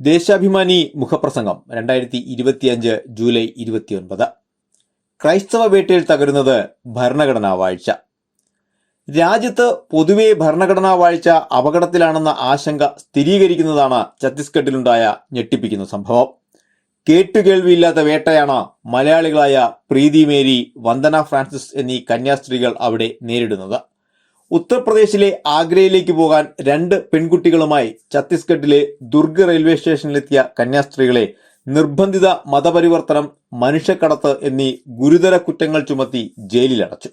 ദേശാഭിമാനി മുഖപ്രസംഗം രണ്ടായിരത്തി ഇരുപത്തിയഞ്ച് ജൂലൈ ഇരുപത്തിയൊൻപത്. ക്രൈസ്തവ വേട്ടയിൽ തകരുന്നത് ഭരണഘടനാ വാഴ്ച. രാജ്യത്ത് പൊതുവെ ഭരണഘടനാ വാഴ്ച അപകടത്തിലാണെന്ന ആശങ്ക സ്ഥിരീകരിക്കുന്നതാണ് ഛത്തീസ്ഗഡിലുണ്ടായ ഞെട്ടിപ്പിക്കുന്ന സംഭവം. കേട്ടുകേൾവിയില്ലാത്ത വേട്ടയാണ് മലയാളികളായ പ്രീതി മേരി വന്ദന ഫ്രാൻസിസ് എന്നീ കന്യാസ്ത്രീകൾ അവിടെ നേരിടുന്നത്. ഉത്തർപ്രദേശിലെ ആഗ്രയിലേക്ക് പോകാൻ രണ്ട് പെൺകുട്ടികളുമായി ഛത്തീസ്ഗഡിലെ ദുർഗ് റെയിൽവേ സ്റ്റേഷനിലെത്തിയ കന്യാസ്ത്രീകളെ നിർബന്ധിത മതപരിവർത്തനം മനുഷ്യക്കടത്ത് എന്നീ ഗുരുതര കുറ്റങ്ങൾ ചുമത്തി ജയിലിലടച്ചു.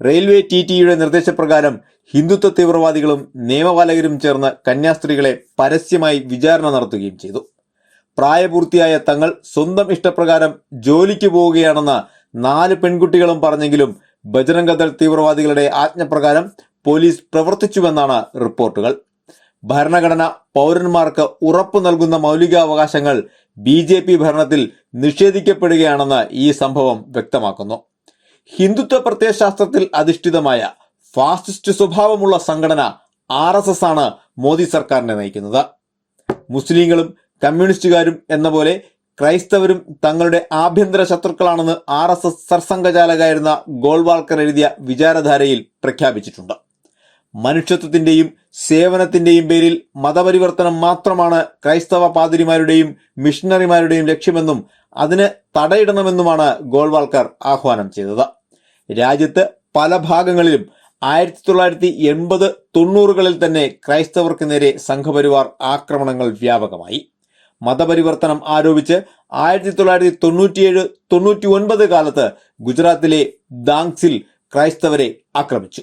റെയിൽവേ ടി ടിയുടെ നിർദ്ദേശപ്രകാരം ഹിന്ദുത്വ തീവ്രവാദികളും നിയമപാലകരും ചേർന്ന് കന്യാസ്ത്രീകളെ പരസ്യമായി വിചാരണ നടത്തുകയും ചെയ്തു. പ്രായപൂർത്തിയായ തങ്ങൾ സ്വന്തം ഇഷ്ടപ്രകാരം ജോലിക്ക് പോവുകയാണെന്ന് നാല് പെൺകുട്ടികളും പറഞ്ഞെങ്കിലും ബജരംഗദൾ തീവ്രവാദികളുടെ ആജ്ഞപ്രകാരം പോലീസ് പ്രവർത്തിച്ചുവെന്നാണ് റിപ്പോർട്ടുകൾ. ഭരണഘടന പൗരന്മാർക്ക് ഉറപ്പു നൽകുന്ന മൗലികാവകാശങ്ങൾ ബി ജെ പി ഭരണത്തിൽ നിഷേധിക്കപ്പെടുകയാണെന്ന് ഈ സംഭവം വ്യക്തമാക്കുന്നു. ഹിന്ദുത്വ പ്രത്യയശാസ്ത്രത്തിൽ അധിഷ്ഠിതമായ ഫാസിസ്റ്റ് സ്വഭാവമുള്ള സംഘടന ആർ എസ് എസ് ആണ് മോദി സർക്കാരിനെ നയിക്കുന്നത്. മുസ്ലിങ്ങളും കമ്മ്യൂണിസ്റ്റുകാരും എന്ന പോലെ ക്രൈസ്തവരും തങ്ങളുടെ ആഭ്യന്തര ശത്രുക്കളാണെന്ന് ആർ എസ് എസ് സർസംഘചാലകായിരുന്ന ഗോൾവാൾക്കർ എഴുതിയ വിചാരധാരയിൽ പ്രഖ്യാപിച്ചിട്ടുണ്ട്. മനുഷ്യത്വത്തിന്റെയും സേവനത്തിന്റെയും പേരിൽ മതപരിവർത്തനം മാത്രമാണ് ക്രൈസ്തവ പാതിരിമാരുടെയും മിഷണറിമാരുടെയും ലക്ഷ്യമെന്നും അതിന് തടയിടണമെന്നുമാണ് ഗോൾവാൾക്കർ ആഹ്വാനം ചെയ്തത്. രാജ്യത്ത് പല ഭാഗങ്ങളിലും ആയിരത്തി തൊള്ളായിരത്തി എൺപത് തൊണ്ണൂറുകളിൽ തന്നെ ക്രൈസ്തവർക്ക് നേരെ സംഘപരിവാർ ആക്രമണങ്ങൾ വ്യാപകമായി. മതപരിവർത്തനം ആരോപിച്ച് ആയിരത്തി തൊള്ളായിരത്തി തൊണ്ണൂറ്റിയേഴ് തൊണ്ണൂറ്റി ഒൻപത് കാലത്ത് ഗുജറാത്തിലെ ദാങ്സിൽ ക്രൈസ്തവരെ ആക്രമിച്ചു.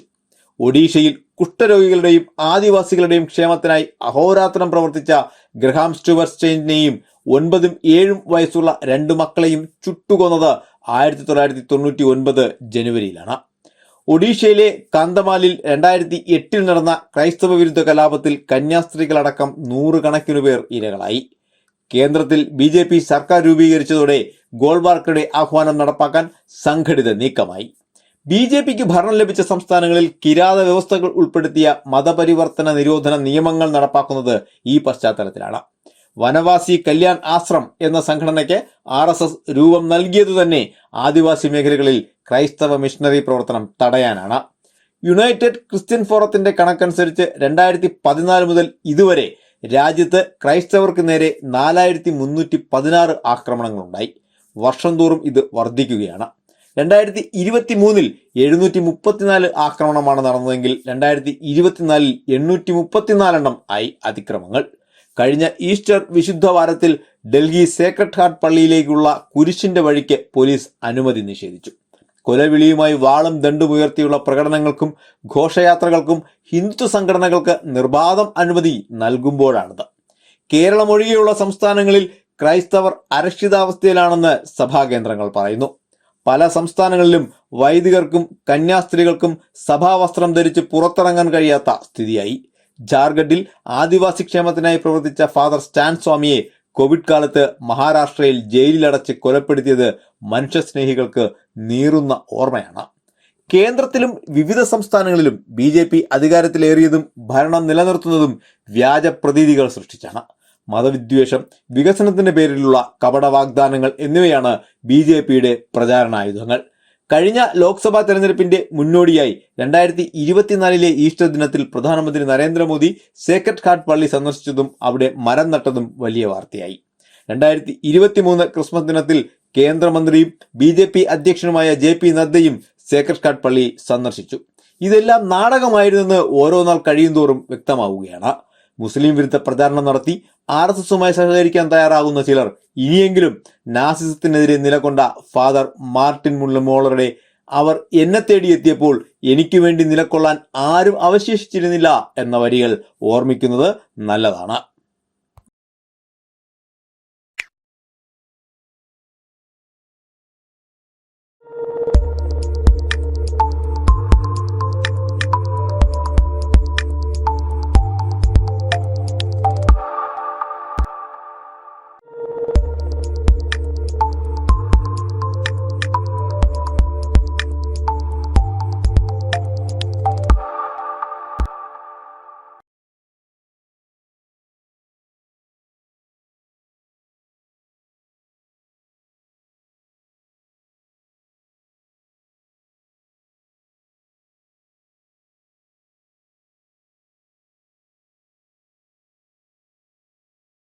ഒഡീഷയിൽ കുഷ്ഠരോഗികളുടെയും ആദിവാസികളുടെയും ക്ഷേമത്തിനായി അഹോരാത്രം പ്രവർത്തിച്ച ഗ്രഹാം സ്റ്റുവർട്ട് സ്റ്റെയിനെയും ഒൻപതും ഏഴും വയസ്സുള്ള രണ്ട് മക്കളെയും ചുട്ടുകൊന്നത് ആയിരത്തി തൊള്ളായിരത്തി തൊണ്ണൂറ്റി ഒൻപത് ജനുവരിയിലാണ്. ഒഡീഷയിലെ കാന്തമാലിൽ രണ്ടായിരത്തി എട്ടിൽ നടന്ന ക്രൈസ്തവ വിരുദ്ധ കലാപത്തിൽ കന്യാസ്ത്രീകളടക്കം നൂറുകണക്കിനു പേർ ഇരകളായി. കേന്ദ്രത്തിൽ ബി ജെ പി സർക്കാർ രൂപീകരിച്ചതോടെ ഗോൾവാർക്കയുടെ ആഹ്വാനം നടപ്പാക്കാൻ സംഘടിത നീക്കമായി. ബി ജെ പിക്ക് ഭരണം ലഭിച്ച സംസ്ഥാനങ്ങളിൽ കിരാത വ്യവസ്ഥകൾ ഉൾപ്പെടുത്തിയ മതപരിവർത്തന നിരോധന നിയമങ്ങൾ നടപ്പാക്കുന്നത് ഈ പശ്ചാത്തലത്തിലാണ്. വനവാസി കല്യാൺ ആശ്രം എന്ന സംഘടനയ്ക്ക് ആർ എസ് എസ് രൂപം നൽകിയതു തന്നെ ആദിവാസി മേഖലകളിൽ ക്രൈസ്തവ മിഷണറി പ്രവർത്തനം തടയാനാണ്. യുണൈറ്റഡ് ക്രിസ്ത്യൻ ഫോറത്തിന്റെ കണക്കനുസരിച്ച് രണ്ടായിരത്തി പതിനാല് മുതൽ ഇതുവരെ രാജ്യത്ത് ക്രൈസ്തവർക്ക് നേരെ നാലായിരത്തി മുന്നൂറ്റി പതിനാറ് ആക്രമണങ്ങളുണ്ടായി. വർഷം തോറും ഇത് വർദ്ധിക്കുകയാണ്. രണ്ടായിരത്തി ഇരുപത്തി മൂന്നിൽ എഴുന്നൂറ്റി മുപ്പത്തിനാല് ആക്രമണമാണ് നടന്നതെങ്കിൽ രണ്ടായിരത്തി ഇരുപത്തിനാലിൽ എണ്ണൂറ്റി മുപ്പത്തിനാലെണ്ണം ആയി അതിക്രമങ്ങൾ. കഴിഞ്ഞ ഈസ്റ്റർ വിശുദ്ധ വാരത്തിൽ ഡൽഹി സേക്രട്ട് ഹാർട്ട് പള്ളിയിലേക്കുള്ള കുരിശിന്റെ വഴിക്ക് പോലീസ് അനുമതി നിഷേധിച്ചു. കൊലവിളിയുമായി വാളും ദണ്ടുമുയർത്തിയുള്ള പ്രകടനങ്ങൾക്കും ഘോഷയാത്രകൾക്കും ഹിന്ദുത്വ സംഘടനകൾക്ക് നിർബാധം അനുമതി നൽകുമ്പോഴാണിത്. കേരളം ഒഴികെയുള്ള സംസ്ഥാനങ്ങളിൽ ക്രൈസ്തവർ അരക്ഷിതാവസ്ഥയിലാണെന്ന് സഭാകേന്ദ്രങ്ങൾ പറയുന്നു. പല സംസ്ഥാനങ്ങളിലും വൈദികർക്കും കന്യാസ്ത്രീകൾക്കും സഭാവസ്ത്രം ധരിച്ച് പുറത്തിറങ്ങാൻ കഴിയാത്ത സ്ഥിതിയായി. ജാർഖണ്ഡിൽ ആദിവാസി ക്ഷേമത്തിനായി പ്രവർത്തിച്ച ഫാദർ സ്റ്റാൻ സ്വാമിയെ കോവിഡ് കാലത്ത് മഹാരാഷ്ട്രയിൽ ജയിലിലടച്ച് കൊലപ്പെടുത്തിയത് മനുഷ്യസ്നേഹികൾക്ക് നീറുന്ന ഓർമ്മയാണ്. കേന്ദ്രത്തിലും വിവിധ സംസ്ഥാനങ്ങളിലും ബി ജെ പി അധികാരത്തിലേറിയതും ഭരണം നിലനിർത്തുന്നതും വ്യാജ പ്രതീതികൾ സൃഷ്ടിച്ചാണ്. മതവിദ്വേഷം വികസനത്തിന്റെ പേരിലുള്ള കപട വാഗ്ദാനങ്ങൾ എന്നിവയാണ് ബി ജെ പിയുടെ പ്രചാരണായുധങ്ങൾ കഴിഞ്ഞ ലോക്സഭാ തെരഞ്ഞെടുപ്പിന്റെ മുന്നോടിയായി രണ്ടായിരത്തി ഇരുപത്തിനാലിലെ ഈസ്റ്റർ ദിനത്തിൽ പ്രധാനമന്ത്രി നരേന്ദ്രമോദി സേക്രട്ട് ഹാർട്ട് പള്ളി സന്ദർശിച്ചതും അവിടെ മരം നട്ടതും വലിയ വാർത്തയായി. രണ്ടായിരത്തി ഇരുപത്തിമൂന്ന് ക്രിസ്മസ് ദിനത്തിൽ കേന്ദ്രമന്ത്രിയും ബി ജെ പി അധ്യക്ഷനുമായ ജെ പി നദ്ദയും സേക്രട്ട് ഹാർട്ട് പള്ളി സന്ദർശിച്ചു. ഇതെല്ലാം നാടകമായിരുന്നെന്ന് ഓരോ നാൾ കഴിയുന്തോറും വ്യക്തമാവുകയാണ്. മുസ്ലിം വിരുദ്ധ പ്രചാരണം നടത്തി ആർ എസ് എസുമായി സഹകരിക്കാൻ തയ്യാറാകുന്ന ചിലർ ഇനിയെങ്കിലും നാസിസത്തിനെതിരെ നിലകൊണ്ട ഫാദർ മാർട്ടിൻ മുള്ളമോളറുടെ അവർ എന്നെ തേടിയെത്തിയപ്പോൾ എനിക്ക് വേണ്ടി നിലകൊള്ളാൻ ആരും അവശേഷിച്ചിരുന്നില്ല എന്ന വരികൾ ഓർമ്മിക്കുന്നത് നല്ലതാണ്.